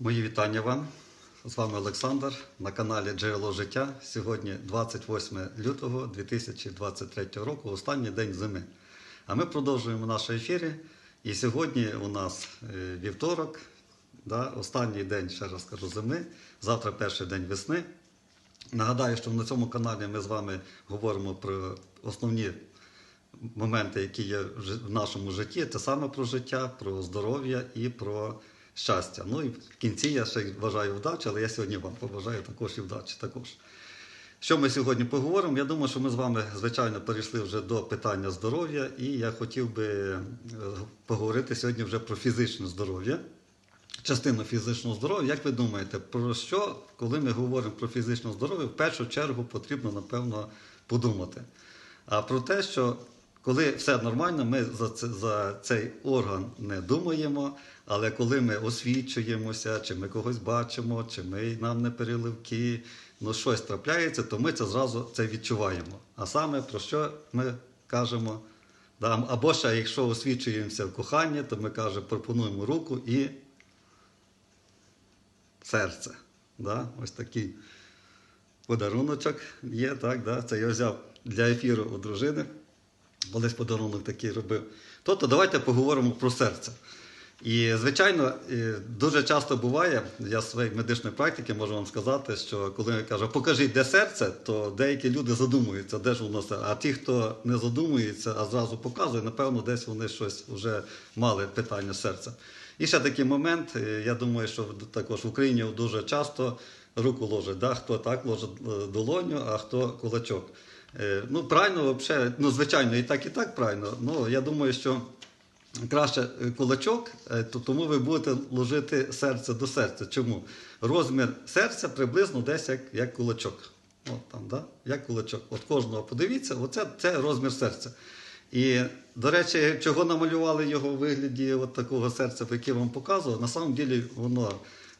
Мої вітання вам. З вами Олександр на каналі Джерело життя. Сьогодні 28 лютого 2023 року, останній день зими. А ми продовжуємо наші ефіри. І сьогодні у нас е, вівторок, да, останній день, ще раз кажу, зими. Завтра перший день весни. Нагадаю, що на цьому каналі ми з вами говоримо про основні моменти, які є в нашому житті, це саме про життя, про здоров'я і про щастя. Ну і в кінці я ще й бажаю вдачі, але я сьогодні вам побажаю також і вдачі. Також. Що ми сьогодні поговоримо? Я думаю, що ми з вами, звичайно, перейшли вже до питання здоров'я, і я хотів би е, поговорити сьогодні вже про фізичне здоров'я. Частину фізичного здоров'я, як ви думаєте, про що, коли ми говоримо про фізичне здоров'я, в першу чергу потрібно, напевно, подумати. А про те, що коли все нормально, ми за, це, за цей орган не думаємо, але коли ми освічуємося, чи ми когось бачимо, чи ми нам не переливки, ну щось трапляється, то ми це зразу це відчуваємо. А саме про що ми кажемо? Да, або ще якщо освічуємося в коханні, то ми кажемо, пропонуємо руку і серце. Да? Ось такий подаруночок є, так, да? це я взяв для ефіру у дружини. Колись подарунок такий робив. Тобто давайте поговоримо про серце. І, звичайно, дуже часто буває, я з своєї медичної практики можу вам сказати, що коли я кажу, покажіть, де серце, то деякі люди задумуються, де ж воно це. А ті, хто не задумується, а зразу показує, напевно, десь вони щось вже мали питання серця. І ще такий момент, е, я думаю, що також в Україні дуже часто руку ложать, да? хто так ложить е, долоню, а хто кулачок. Е, Ну, правильно, взагалі, ну, звичайно, і так, і так правильно. Ну, я думаю, що краще е, кулачок, е, то тому ви будете ложити серце до серця. Чому? Розмір серця приблизно десь як, як кулачок. От там, да? Як кулачок. От кожного подивіться, оце це розмір серця. І, до речі, чого намалювали його у вигляді от такого серця, яке я вам показував, на самом ділі воно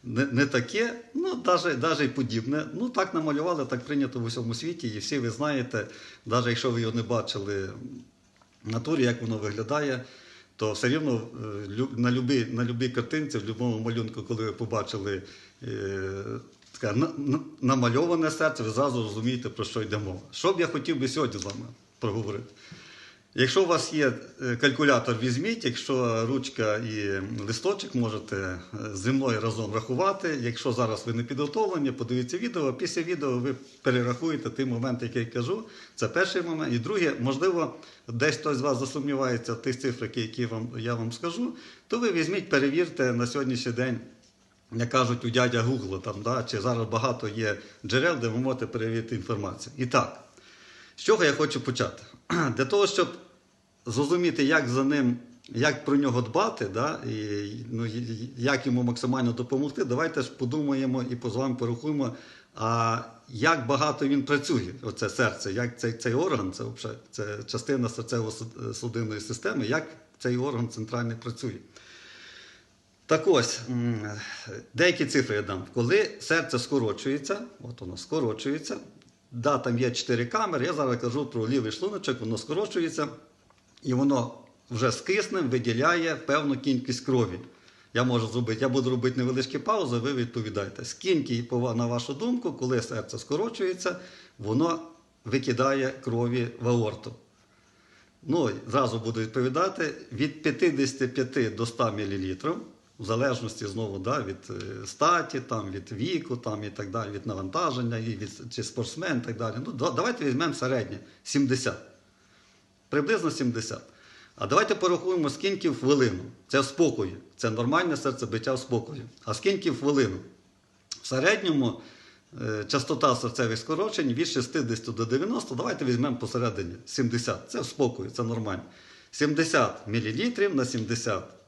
не, не таке, ну, навіть, і подібне. Ну, так намалювали, так прийнято в усьому світі, і всі ви знаєте, навіть якщо ви його не бачили в натурі, як воно виглядає, то все рівно е, на любій, на любій картинці, в будь-якому малюнку, коли ви побачили е, таке на- на- намальоване серце, ви зразу розумієте, про що йде мова. Що б я хотів би сьогодні з вами проговорити? Якщо у вас є е, калькулятор, візьміть, якщо ручка і листочок, можете е, зі мною разом рахувати. Якщо зараз ви не підготовлені, подивіться відео. Після відео ви перерахуєте ті моменти, які я кажу. Це перший момент. І друге, можливо, десь хтось з вас засумнівається в тих цифрах, які вам, я вам скажу, то ви візьміть, перевірте на сьогоднішній день. Як кажуть у дядя Гугла, там, да, чи зараз багато є джерел, де ви можете перевірити інформацію. І так, з чого я хочу почати? Для того, щоб зрозуміти, як за ним, як про нього дбати, да, і ну, як йому максимально допомогти, давайте ж подумаємо і з вами порахуємо, а як багато він працює, оце серце, як цей, цей орган, це, це частина серцево-судинної системи, як цей орган центральний працює. Так ось, деякі цифри я дам. Коли серце скорочується, от воно скорочується, да, там є 4 камери, я зараз кажу про лівий шлуночок, воно скорочується, і воно вже з киснем виділяє певну кількість крові. Я можу зробити, я буду робити невеличкі паузи, ви відповідаєте. Скільки, на вашу думку, коли серце скорочується, воно викидає крові в аорту. Ну, зразу буду відповідати, від 55 до 100 мл, в залежності знову да, від е, статі, там, від віку там, і так далі, від навантаження, і від, чи спортсмен і так далі. Ну, давайте візьмемо середнє 70. Приблизно 70. А давайте порахуємо, скільки в хвилину. Це в спокої. Це нормальне серцебиття в спокої. А скільки в хвилину? В середньому е, частота серцевих скорочень від 60 до 90, давайте візьмемо посередині 70. Це в спокою, це нормально. 70 мл на 70 у- у- е,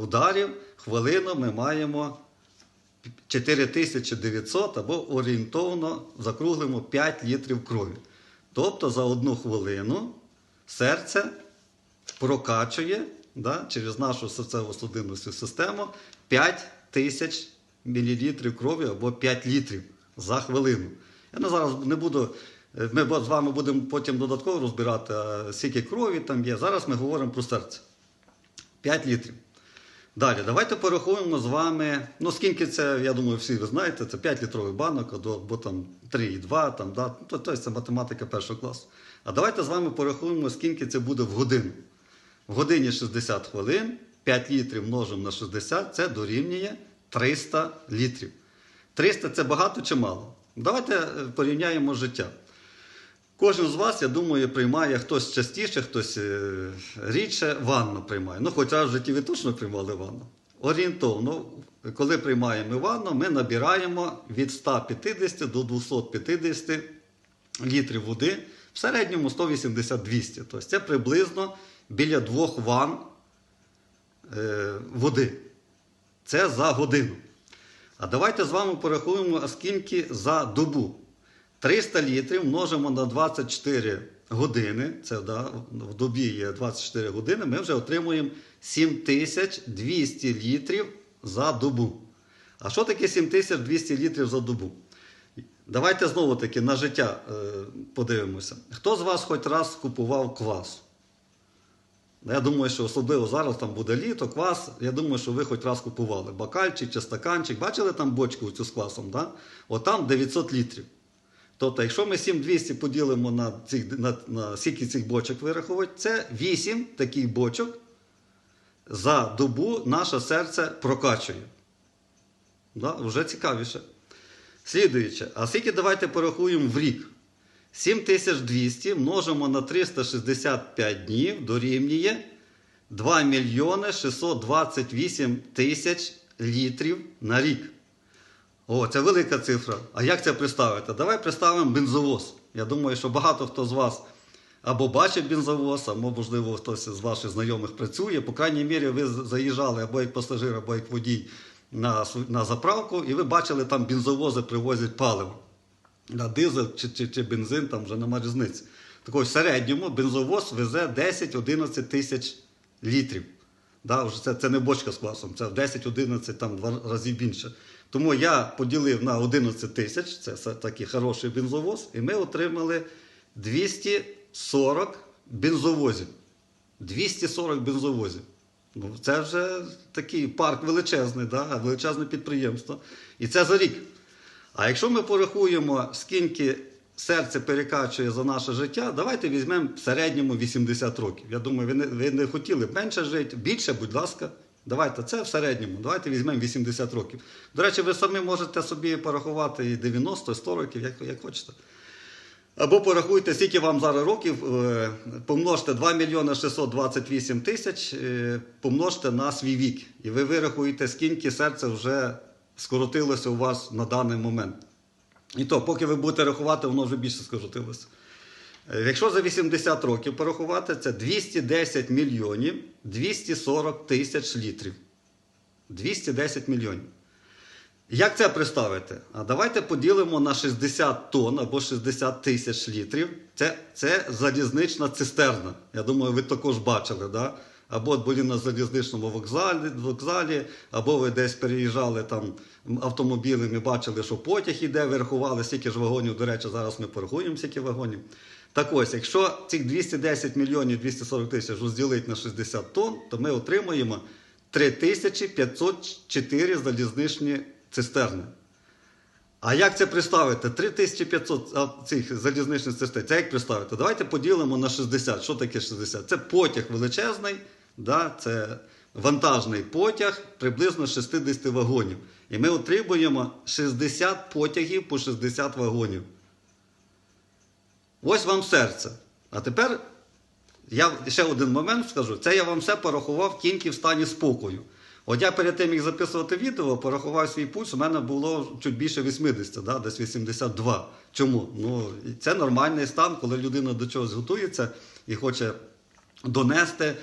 ударів хвилину ми маємо 4900 або орієнтовно закруглимо 5 літрів крові. Тобто за одну хвилину серце прокачує да, через нашу серцево-судинну систему 5 тисяч мл крові або 5 літрів за хвилину. Я не зараз не буду. е, Ми з вами будемо потім додатково розбирати, скільки крові там є. Зараз ми говоримо про серце. 5 літрів. Далі, давайте порахуємо з вами. Ну, скільки це, я думаю, всі ви знаєте, це 5 літрових банок, або, там 3,2, там, да, тобто це математика першого класу. А давайте з вами порахуємо, скільки це буде в годину. В годині 60 хвилин, 5 літрів множимо на 60, це дорівнює 300 літрів. 300 це багато чи мало? Давайте е, порівняємо життя. Кожен з вас, я думаю, приймає хтось частіше, хтось е, рідше ванну приймає. Ну, хоча в житті ви точно приймали ванну. Орієнтовно, коли приймаємо ванну, ми набираємо від 150 до 250 літрів води, в середньому 180-200. Тобто це приблизно біля двох ванн е, води. Це за годину. А давайте з вами порахуємо, скільки за добу. 300 літрів множимо на 24 години. Це да, в добі є 24 години. Ми вже отримуємо 7200 літрів за добу. А що таке 7200 літрів за добу? Давайте знову таки на життя е, подивимося. Хто з вас хоч раз купував квас? Я думаю, що особливо зараз там буде літо, квас. Я думаю, що ви хоч раз купували бакальчик чи стаканчик. Бачили там бочку цю з квасом? Да? От там 900 літрів. Тобто, якщо ми 7200 поділимо на, цих, на, на скільки цих бочок вираховувати, це 8 таких бочок за добу наше серце прокачує. Да? Вже цікавіше. Слідуюче, а скільки давайте порахуємо в рік? 7200 множимо на 365 днів дорівнює 2 мільйони 628 тисяч літрів на рік. О, це велика цифра. А як це представити? Давай представимо бензовоз. Я думаю, що багато хто з вас або бачив бензовоз, або, можливо, хтось з ваших знайомих працює. По крайній мірі, ви заїжджали або як пасажир, або як водій на, на заправку, і ви бачили, там бензовози привозять паливо. На дизель чи, чи, чи бензин, там вже нема різниці. Так ось в середньому бензовоз везе 10-11 тисяч літрів. Да, це, це не бочка з класом, це в 10-11 там два рази більше. Тому я поділив на 11 тисяч, це такий хороший бензовоз, і ми отримали 240 бензовозів. 240 бензовозів. Ну, це вже такий парк величезний, да? величезне підприємство. І це за рік. А якщо ми порахуємо, скільки серце перекачує за наше життя, давайте візьмемо в середньому 80 років. Я думаю, ви не, ви не хотіли менше жити, більше, будь ласка. Давайте це в середньому. Давайте візьмемо 80 років. До речі, ви самі можете собі порахувати і 90, 100 років, як, як хочете. Або порахуйте, скільки вам зараз років, е, помножте 2 мільйони 628 тисяч, е, помножте на свій вік. І ви вирахуєте, скільки серце вже скоротилося у вас на даний момент. І то, поки ви будете рахувати, воно вже більше скоротилося. Е, Якщо за 80 років порахувати, це 210 мільйонів 240 тисяч літрів. 210 мільйонів. Як це представити? А давайте поділимо на 60 тонн або 60 тисяч літрів. Це, це залізнична цистерна. Я думаю, ви також бачили, да? Або були на залізничному вокзалі, вокзалі, або ви десь переїжджали там автомобілем і бачили, що потяг іде, ви рахували, скільки ж вагонів. До речі, зараз ми порахуємо, скільки вагонів. Так ось, якщо цих 210 мільйонів 240 тисяч розділити на 60 тонн, то ми отримуємо 3504 залізничні цистерни. А як це представити? 3500 цих залізничних цистерн. Це як представити? Давайте поділимо на 60. Що таке 60? Це потяг величезний, да? це вантажний потяг приблизно 60 вагонів. І ми отримуємо 60 потягів по 60 вагонів. Ось вам серце. А тепер я ще один момент скажу. Це я вам все порахував тільки в стані спокою. От я перед тим, як записувати відео, порахував свій пульс, у мене було чуть більше 80, да, десь 82. Чому? Ну, це нормальний стан, коли людина до чогось готується і хоче донести.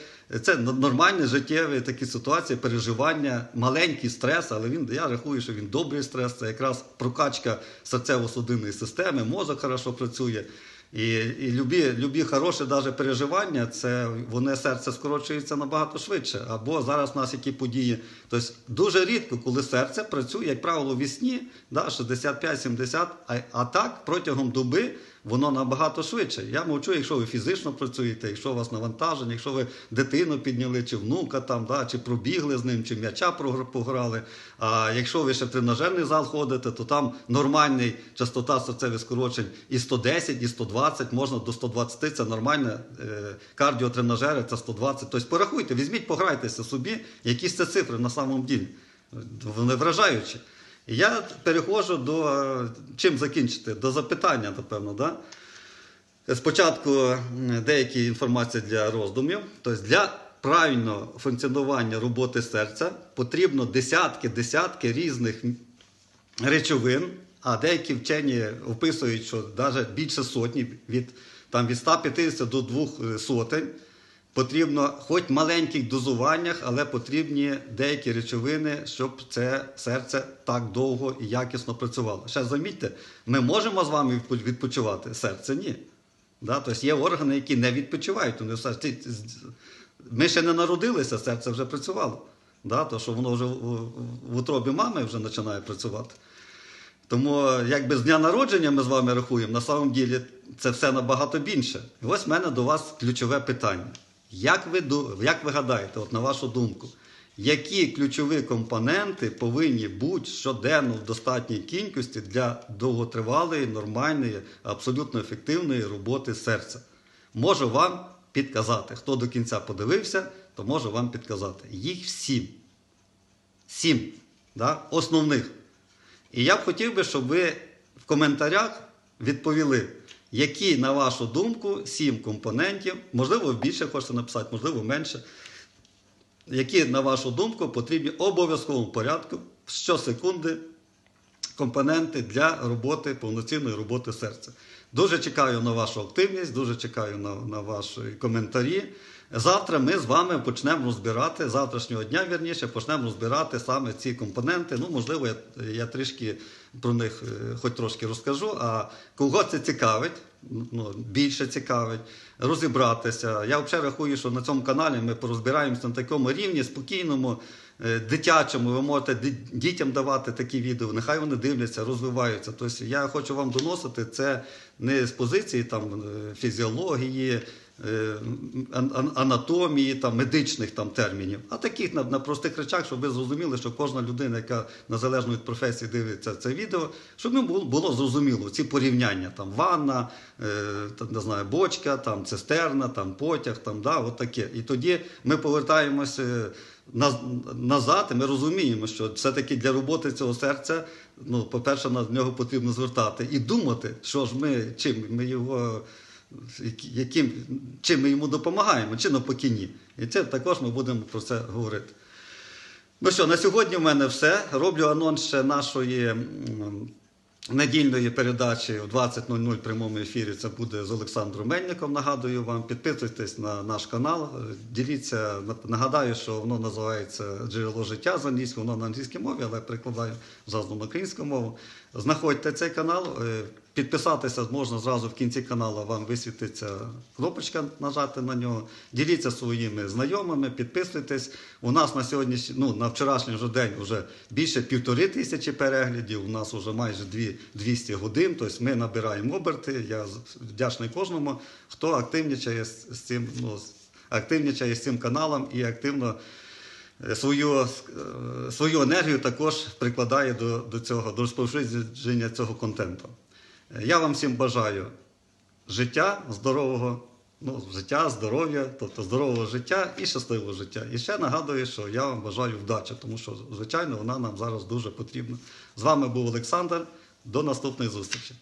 Це нормальні життєві такі ситуації, переживання, маленький стрес, але він, я рахую, що він добрий стрес, це якраз прокачка серцево-судинної системи, мозок хорошо працює. І, і любі, любі хороші даже переживання, це вони серце скорочується набагато швидше. Або зараз у нас які події. Тобто дуже рідко, коли серце працює, як правило, вісні, да, 65-70, а, а так протягом доби воно набагато швидше. Я мовчу, якщо ви фізично працюєте, якщо у вас навантаження, якщо ви дитину підняли, чи внука там, да, чи пробігли з ним, чи м'яча пограли. А якщо ви ще в тренажерний зал ходите, то там нормальний частота серцевих скорочень і 110, і 120, можна до 120, це нормальне е, кардіотренажери, це 120. Тобто порахуйте, візьміть, пограйтеся собі, якісь це цифри на самом ділі. Вони вражаючі. Я переходжу до е, чим закінчити? До запитання, напевно, да? Спочатку деякі інформації для роздумів. Тобто для правильного функціонування роботи серця потрібно десятки, десятки різних речовин, а деякі вчені описують, що навіть більше сотні, від, там, від 150 до 2 сотень. Потрібно, хоч в маленьких дозуваннях, але потрібні деякі речовини, щоб це серце так довго і якісно працювало. Ще замітьте, ми можемо з вами відпочивати, серце ні. Да? Тобто є органи, які не відпочивають. Вони все- Ми ще не народилися, серце вже працювало. Да? То, що воно вже в, утробі мами вже починає працювати. Тому якби з дня народження ми з вами рахуємо, на самом ділі це все набагато більше. І ось в мене до вас ключове питання. Як ви, як ви гадаєте, от на вашу думку, які ключові компоненти повинні бути щоденно в достатній кількості для довготривалої, нормальної, абсолютно ефективної роботи серця? Можу вам підказати. Хто до кінця подивився, то можу вам підказати. Їх сім. Сім да? основних. І я б хотів би, щоб ви в коментарях відповіли, які, на вашу думку, сім компонентів, можливо, більше хочете написати, можливо, менше, які, на вашу думку, потрібні обов'язковому порядку щосекунди компоненти для роботи, повноцінної роботи серця. Дуже чекаю на вашу активність, дуже чекаю на, на ваші коментарі. Завтра ми з вами почнемо розбирати, завтрашнього дня, вірніше, почнемо розбирати саме ці компоненти. Ну, можливо, я, я трішки про них е, хоч трошки розкажу. А кого це цікавить, ну, більше цікавить, розібратися. Я взагалі рахую, що на цьому каналі ми порозбираємося на такому рівні, спокійному, дитячому. Ви можете дітям давати такі відео, нехай вони дивляться, розвиваються. Тобто я хочу вам доносити це не з позиції там, е, фізіології. е, ан- ан- Анатомії, там, медичних там, термінів, а таких на, на простих речах, щоб ви зрозуміли, що кожна людина, яка незалежно від професії дивиться це відео, щоб їм було, зрозуміло ці порівняння: там ванна, е, не знаю, бочка, там цистерна, там потяг, там, да, от таке. І тоді ми повертаємося назад, і ми розуміємо, що все-таки для роботи цього серця, ну, по-перше, на нього потрібно звертати і думати, що ж ми, чим ми його. Яким, чим ми йому допомагаємо, чи навпаки ні. І це також ми будемо про це говорити. Ну що, на сьогодні в мене все. Роблю анонс ще нашої недільної передачі в 20.00 в прямому ефірі. Це буде з Олександром Мельником. Нагадую вам. Підписуйтесь на наш канал. е, Діліться. Нагадаю, що воно називається Джерело життя з англійською, воно на англійській мові, але перекладаю зразу на українську мову. Знаходьте цей канал. Підписатися можна зразу в кінці каналу. Вам висвітиться кнопочка, нажати на нього. Діліться своїми знайомими, підписуйтесь. У нас на сьогоднішній, ну на вчорашній вже день вже більше півтори тисячі переглядів. У нас вже майже 200 годин. Тобто ми набираємо оберти. Я вдячний кожному, хто активнічає з, з цим, ну, активнічає з цим каналом і активно е, свою, е, свою енергію також прикладає до, до цього, до розповсюдження цього контенту. Я вам всім бажаю життя здорового, ну, життя, здоров'я, тобто здорового життя і щасливого життя. І ще нагадую, що я вам бажаю вдачі, тому що, звичайно, вона нам зараз дуже потрібна. З вами був Олександр. До наступної зустрічі.